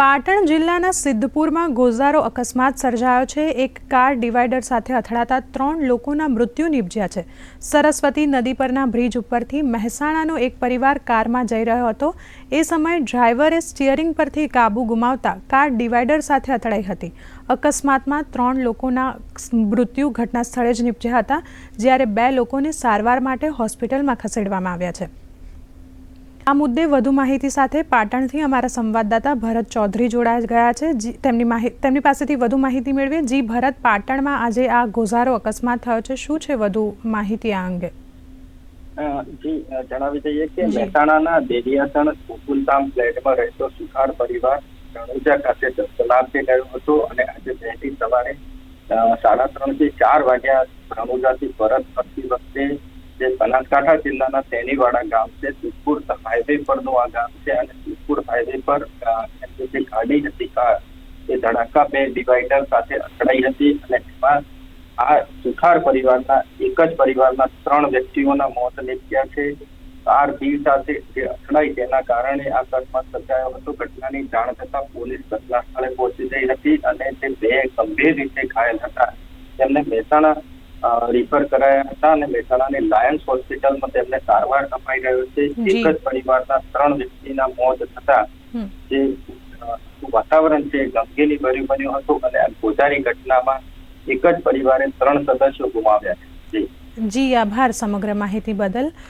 પાટણ જિલ્લાના સિદ્ધપુરમાં ગોઝારો અકસ્માત સર્જાયો છે. એક કાર ડિવાઈડર સાથે અથડાતા ત્રણ લોકોના મૃત્યુ નિપજ્યા છે. સરસ્વતી નદી પરના બ્રિજ ઉપરથી મહેસાણાનો એક પરિવાર કારમાં જઈ રહ્યો હતો. એ સમયે ડ્રાઈવરે સ્ટિયરિંગ પરથી કાબુ ગુમાવતા કાર ડિવાઈડર સાથે અથડાઈ હતી. અકસ્માતમાં ત્રણ લોકોના મૃત્યુ ઘટના સ્થળે જ નિપજ્યા હતા, જ્યારે બે લોકોને સારવાર માટે હોસ્પિટલમાં ખસેડવામાં આવ્યા છે. આ મુદ્દે વધુ માહિતી સાથે પાટણથી અમારા સંવાદદાતા ભરત ચૌધરી જોડાઈ ગયા છે. તેમની તેમની પાસેથી વધુ માહિતી મેળવીએ. જી, ભરત, પાટણમાં આજે આ ગોઝારો અકસ્માત થયો છે. શું છે વધુ માહિતી આ અંગે? જી જણાવી દઈએ કે મહેસાણાના દેડિયાસણ ગોકુલધામ ફ્લેટમાં રહેતો સુથાર પરિવાર રણુજા ખાતે દર્શનાર્થે ગયો હતો અને આજે વહેલી સવારે સાડા ત્રણથી ચાર વાગ્યા રણુજાથી પરત ફરતી વખતે બનાસકાંઠા જિલ્લાના તેનીવાડા ગામ છે. સુખપુર હાઈવે પરનું આ ગામ છે અને સુખપુર હાઈવે પર જે ગાડી હતી, કાર, એ ધડાકા બે ડિવાઈડર સાથે અથડાઈ હતી અને એમાં આ સુથાર પરિવારના, એક જ પરિવારના ત્રણ વ્યક્તિઓના મોત નીપજ્યા છે. કાર ભીડ સાથે જે અથડાઈ તેના કારણે આ અકસ્માત સર્જાયો હતો. ઘટનાની જાણ થતા પોલીસ ઘટના સ્થળે પહોંચી ગઈ હતી અને તે બે ગંભીર રીતે ઘાયલ હતા. તેમને મહેસાણા રિફર કરાયા હતા અને મહેસાણાની લાયન્સ હોસ્પિટલમાં તેમને સારવાર અપાઈ રહ્યો છે. એક જ પરિવારના ત્રણ વ્યક્તિના મોત થતા જે વાતાવરણ છે ગમગીની ભર્યું બન્યું હતું અને આ ગોઝારી ઘટનામાં એક જ પરિવારે ત્રણ સદસ્યો ગુમાવ્યા છે. જી આભાર સમગ્ર માહિતી બદલ.